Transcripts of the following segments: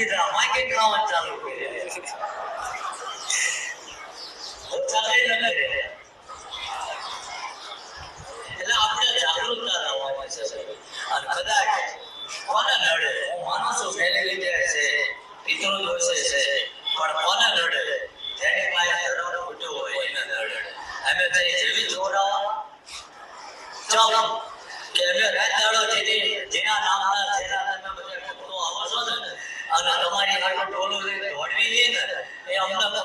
કોકના વધારી દીધા માગે ખાવા ચાલુ કર્યા ઓછા કઈ ન કરે એટલે આપણે જાગૃતતા લાવવાની છે અને કદાચ કોને નડે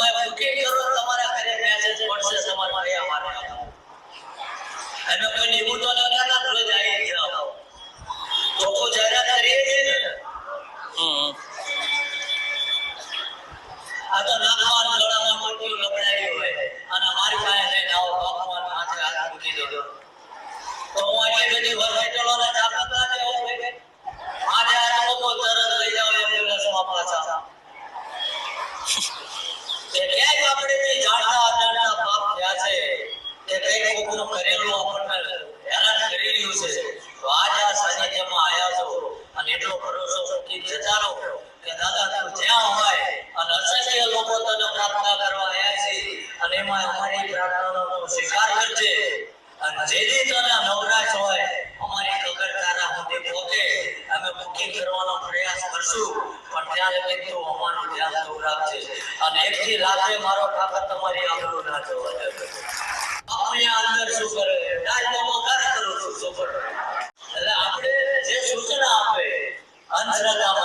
તમે બુકિંગ કરો, તમારા ઘરે મેસેજ પડશે કયા અને કોઈ નિમું તો ના ના રોજ આવી અમારી ધ્યાન દૂર રાખજે. અને એકથી લાખે મારો તાકાત તમારી આબરૂ ના જોવા અહીંયા અંદર કરે? છું, શું એટલે આપણે જે સૂચના આપે અંધશ્રદ્ધામાંથી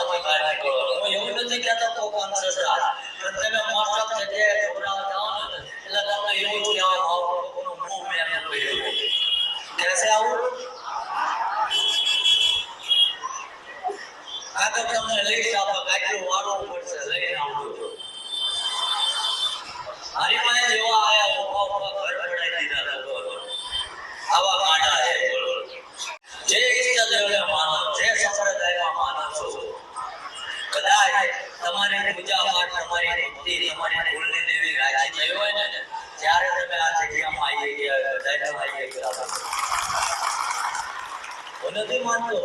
નથી માનતો.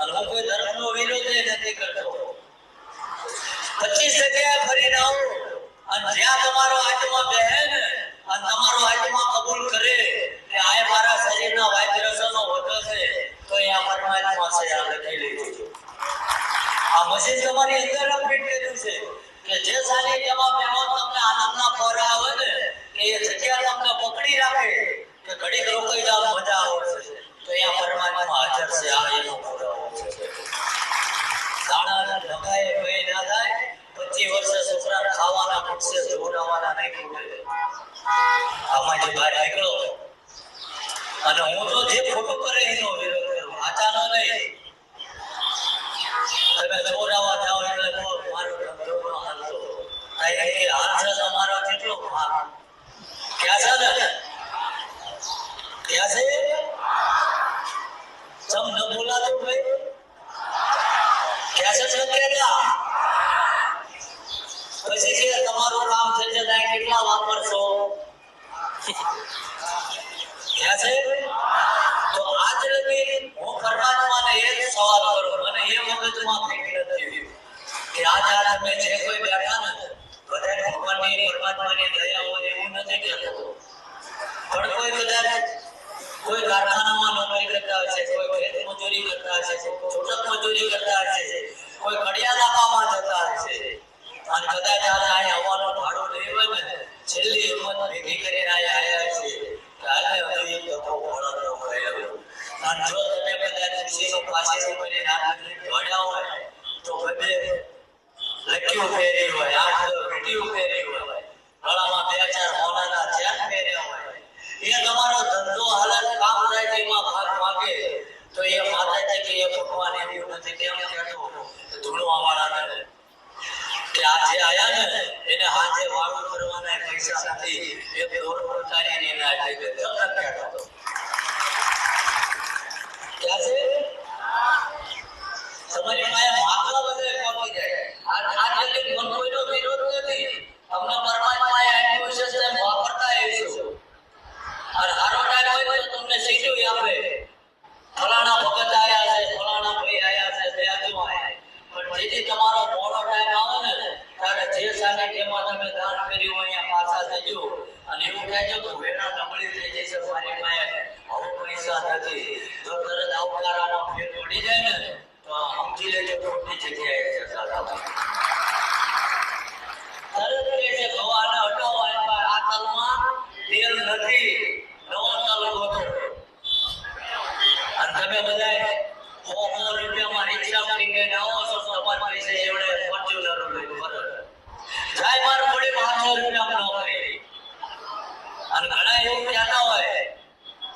અને હું કોઈ ધર્મનો વિરોધ નથી કરતો. પચીસ જગ્યાએ ફરીને આવો. અને જ્યાં તમારો આત્મા બહેન અને તમારો આત્મા કબૂલ કરે કે આ મારા શરીરના વાઇબ્રેશનો વધે છે, તો એ આ પરમાત્મા છે આ લખી લેજો આ મશીન તમારી અંદર અપડેટ કર્યું છે કે જે સાનિધ્યમાં બેહો તમને આનંદના પર આવે અને હું તો જે ખોટું કરે એનો વિરોધ કરું આચાનો નહીં તમે દોરાવા જાઓ એટલે મારો ધંધો હાલતો. એ હાલ છે તમારો કેટલો ભાગ? ક્યાં છે ને? ક્યાં છે? તમ ન બોલાતું ભાઈ ક્યાં છે સંકેતા પછી છે, તમારું કામ થઈ જતા કેટલા વાપરશો? ક્યાં છે? તો આજ લગી હું પરમાત્માને એ જ સવાલ કરું. મને એ મગજમાં ફિટ નથી કે આજ આ તમે જે કોઈ બેઠા નથી બધા ભગવાનની પરમાત્માની દયા હોય એવું નથી કહેતો. પણ કોઈ કદાચ કોઈ કારખાનામાં નોકરી કરતા હશે કોઈ ખેત મજૂરી કરતા હશે કોઈ મજૂરી કરતા હશે કોઈ કડિયા કામમાં જતા હશે અને કદાચ આજે અહીંયા આવવાનો ભાડો નહીં હોય ને નથી એ દોર ઉતારીને એને આપી પાસે નથી. તરત આવકારામાં ફેર પડી જાય ને, તો સમજી લેજો ખોટી જગ્યાએ છે દાદા તરત કહે છે ભગવાને હટાવો આ આ તલમાં તેલ નથી નવો તલ ગોતો અને તમે બધાય સો સો રૂપિયામાં રિક્ષા કરીને આવો છો તો તમારા પૈસે એવડે ફોર્ચ્યુનર લઈને ફરો. જાય માર પડી પાંચસો રૂપિયામાં નોકરી અને ઘણા એવું કહેતા હોય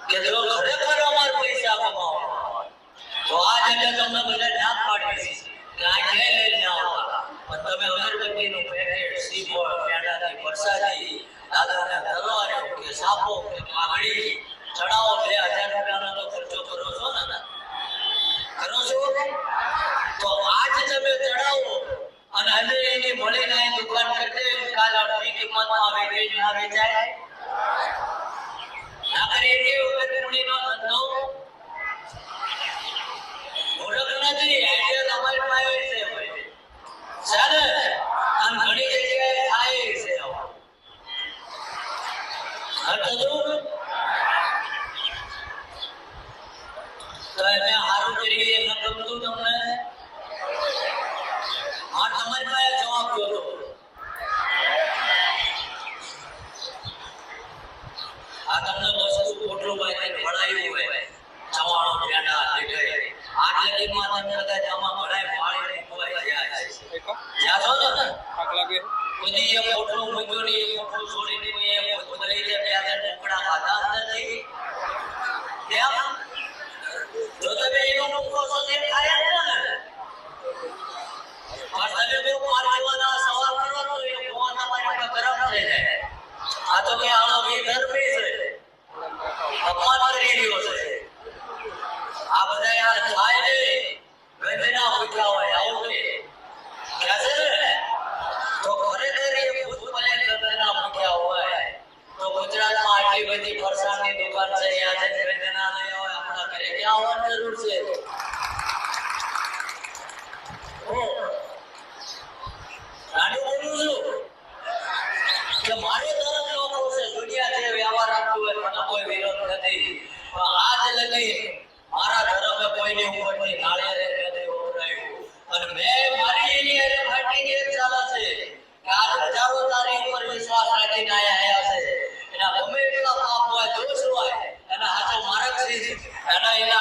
કે જો ખરેખર અમારે પૈસા કમાવા હોય, જગ્યાએ તમને બધા ના પાડી છે કે લઈને આવવા પણ તમે અગરબત્તીનું પેકેટ શ્રીફળ પેંડાની વરસાદી, દાદાને દરવાનો કે સાપો કે માગણી ચડાવો, બે હજાર રૂપિયાનો તો ખર્ચો કરો છો ને કરો છો? તો આજ તમે ચડાવો અને હજુ એની મળીને દુકાન કરી દે. કાલ અડધી કિંમતમાં વેચી ના વેચાય ના કરી એવી વખત પૂરીનો ધંધો. ઓળખ હા તમને? તમારી પાસે જવાબ જોતો આ તમને વસ્તુ પોટલું બાંધીને ભણાવ્યું હોય. ચવાણો પેંડા મીઠાઈ આ જગ્યામાં તમને કદાચ આમાં ભણાય પાણીને ખોવાઈ ગયા છે. જ્યાં છો ને. આગ લાગે કોઈ એ પોટલું મૂક્યું ને એ છોડીને કુતરી છે ત્યાં ટુકડા ખાધા અંદરથી કેમ જો તમે એનું મૂકો છો તે ખાય જ ને પણ તમે કોઈ મારવાના સવાલ કરો તો એ ફોન તમારી ઉપર ગરમ થઈ જાય આ તો કે આનો વિધર્મી છે અપમાન કરી રહ્યો છે આ બધા યાર ખાય ને ગંધના પૂછ્યા હોય આવું કે ક્યાં છે ને તો ખરેખર એ ભૂતપલે ગંધના પૂછ્યા હોય તો ગુજરાતમાં આટલી બધી ફરસાણની દુકાન છે અહીંયા છે ગંધના લઈ હોય આપણા ઘરે ક્યાં આવવાની જરૂર છે હું રાણી બોલું છું કે મારે તરફ લોકો છે દુનિયા જે વ્યવહાર આપતું હોય મને કોઈ વિરોધ નથી પણ આજ લગી મારા ધર્મે કોઈની ઉપરથી નાળિયેર નથી ઓગળાયું અને મેં મારી એની હારે ફાટીને એક ચાલે છે કે આજ હજારો તારી ઉપર વિશ્વાસ રાખીને આયા આયા છે